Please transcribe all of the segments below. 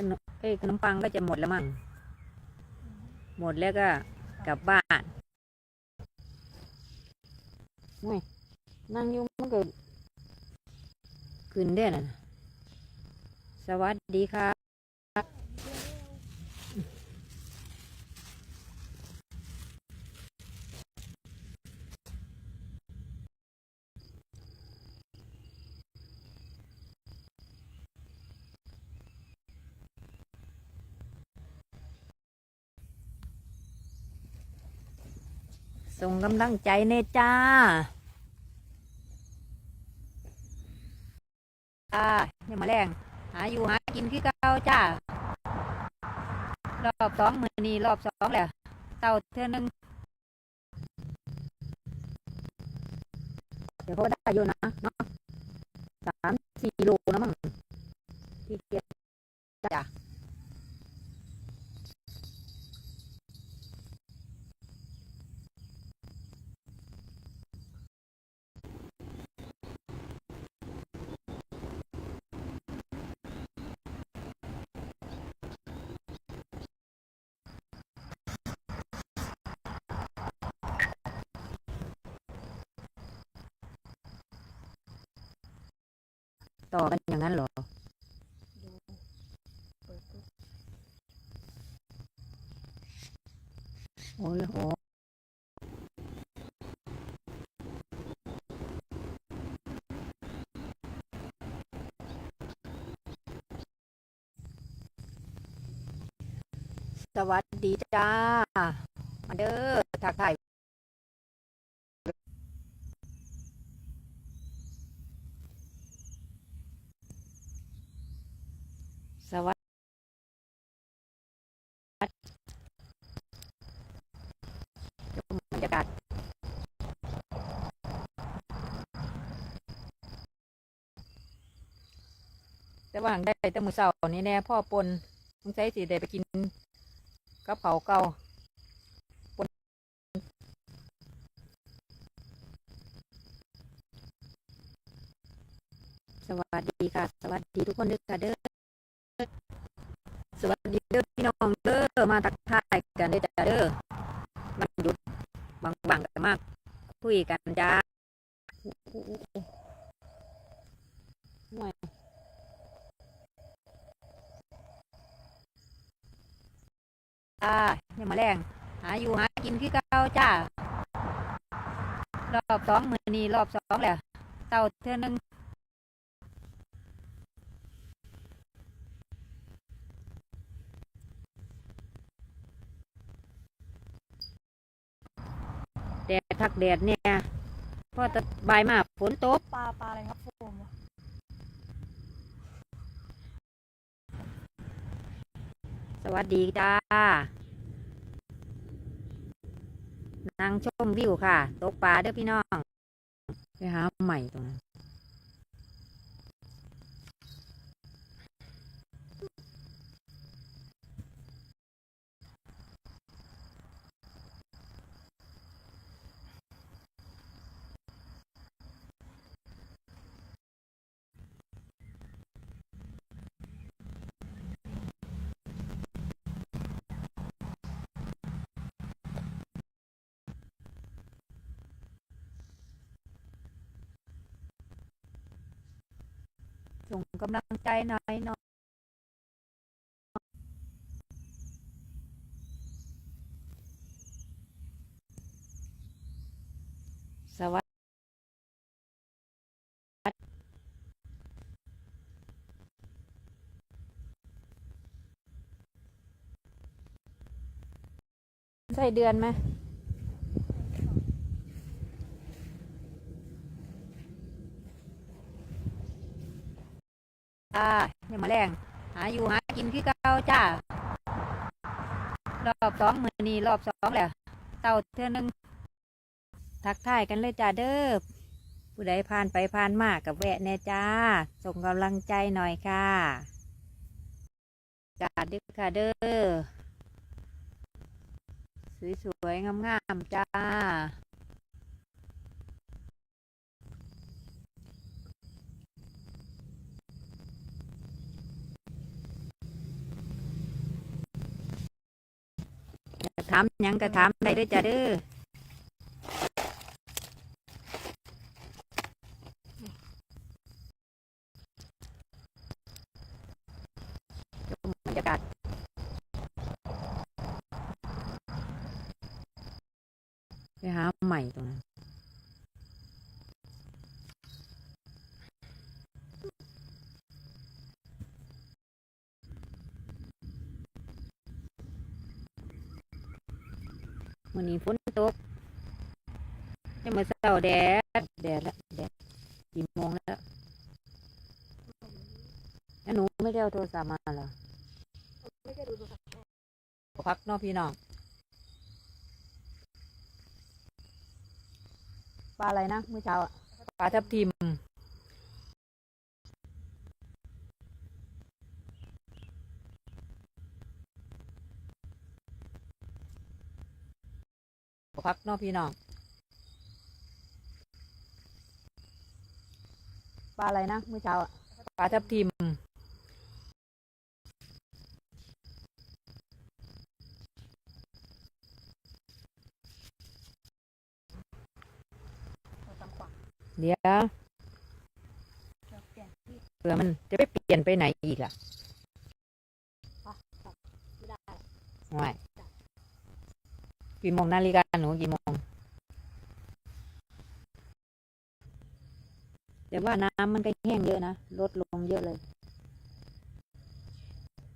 ขนมเอ้ยขนมปังก็จะหมดแล้วมั้งหมดแล้วก็กลับบ้านโอ้ยนั่งอยู่มันก็ขึ้นได้น่ะสวัสดีครับ ส่งกำลังใจเนจ้าจ้าอย่ามาแรงหาอยู่หากินคือเก่าจ้า รอบสองมือนี้รอบสองแหล้วเต่าเท่านึงเดี๋ยวเขาได้อยู่นะเนาะสามสี่โล ต่อกันอย่างนั้นเหรอโอ้ยโหสวัสดีจ้า มาเด้อทักทาย สวัสดีบรรยากาศแต่ว่างได้แต่มือเสาร์นี้แน่พ่อปนสงสัยสิได้ไปกินกระเพราเก่าปนสวัสดีค่ะ สวัสดีทุกคนด้วยค่ะเด้อ ดีเด้อพี่น้องเด้อมาทักทายกันเด้จ้าเด้อมันหยุดบางๆกันมาก คุยกันจ้าห่วยจ้าอย่ามาแรงหาอยู่หากินคือเก่าจ้ารอบสองมือนี้รอบสองแล้วเต่าเท่านึง แดดทักแดดเนี่ยพอจะบ่ายมากฝนตกปลาปลาอะไรครับโฟมวะสวัสดีจ้านั่งชมวิวค่ะ ตกปลาเด้อพี่น้อง ไปหาใหม่ตรงนั้น ส่งกำลังใจหน่อยเนาะสวัสดีใส่เดือนไหม จ้าย่ามาแรงหาอยู่หากินคือเก่าจ้ารอบสองมือนี้รอบสองแล้วเต่าเท่านึงทักทายกันเลยจ้าเด้อผู้ใดผ่านไปผ่านมากับแวะแน่จ้า ส่งกำลังใจหน่อยค่ะจ้าเด้อค่ะเด้อสวยๆงามๆจ้า ถามยังก็ถามได้ด้อจ้ะเด้อชมบรรยากาศไปหาใหม่ตรงนั้น วันนี้ฝนตกจะมาเช้าแดด แดดละแดดกี่โมงแล้วแล้วหนูไม่ได้เอาโทรศัพท์มาเหรอไม่ได้ดูโทรศัพท์พักนอกพี่น้อง ปลาอะไรนะเมื่อเช้าอะปลาทับทิม พักเนอกพี่น้องปลาอะไรนะเมื่อเช้าปลาทับทิมเดี๋ยวเปลี่ยนที่เผื่อมันจะไปเปลี่ยนไปไหนอีกล่ะไม่ กี่โมงนาฬิกาหนูกี่โมงแต่ว่าน้ำมันก็แห้งเยอะนะลดลงเยอะเลย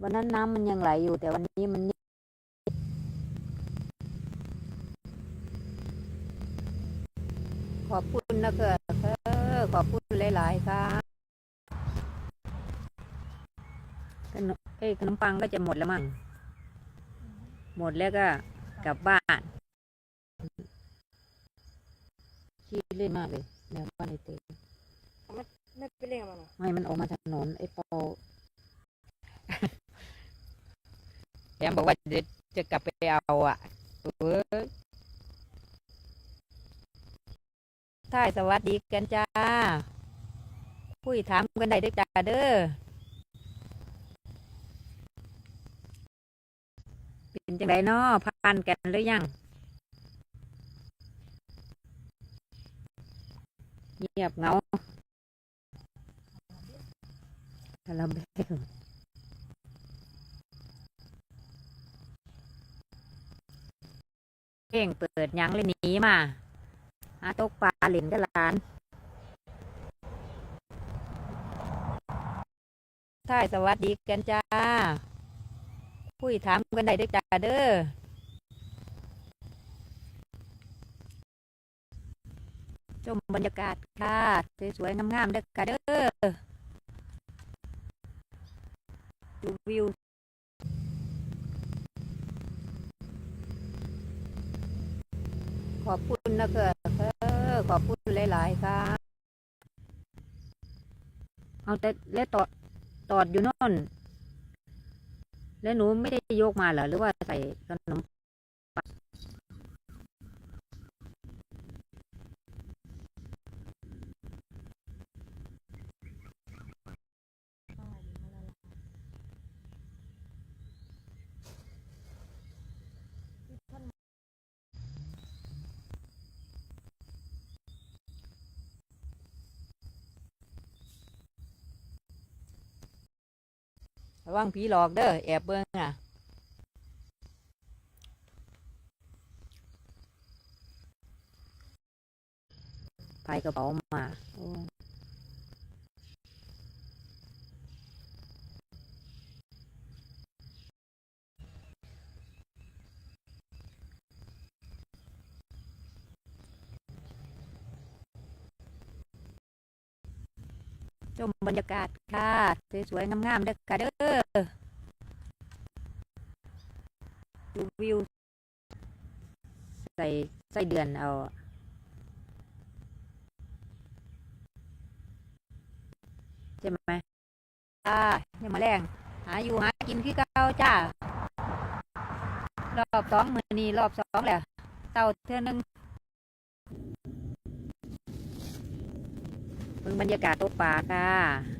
วันนั้นน้ำมันยังไหลอยู่ แต่วันนี้มันขอบคุณนะเกิดเอขอบคุณหลาย ๆครับขนมเอ้ขนมปังก็จะหมดแล้วมั้งหมดแล้วก็ กลับบ้านขี้เล่นมากเลยแนวบ้านไอเต้ไม่ไปเล่นกับมันเหรอไม่มันออกมาถนนไอ้ปอแอมบอกว่าเดี๋ยวจะกลับไปเอาอะเอ้ยท่ายสวัสดีกันจ้า คุยถามกันได้เด้วยจ้าเด้อ เป็นจังไดเนาะ ผ่นกันหรือยังเงียบเงาคาราเบลเพลงเปิดยังเลยหนีมาหาตกปลาหล่นกับหลานท่สวัสดีกันจ้าคุยถามกันได้ด้วยจ้าเด้อ ชมบรรยากาศค่ะสวยๆงามๆเด้อค่ะเด้อดูวิวขอบคุณนะเกิดเอขอบคุณหลายๆค่ะเอาแต่แล้วตอดตอดอยู่โน่นแล้วหนูไม่ได้โยกมาเหรอหรือว่าใส่ขนม ระวังผีหลอกเด้อแอบเบิ้งอะไปกระเป๋ามา ชมบรรยากาศค่ะสวยๆงามๆเด้อค่ะเด้อดูวิว ใส่ใส่เดือนเอาใช่ไหมจ้าเนี่ยมาแรงหาอยู่หากินคือเก่าจ้ารอบสองมือนี้รอบสองแหละเต่าเท่านึง เบิ่งบรรยากาศตกปลาค่ะ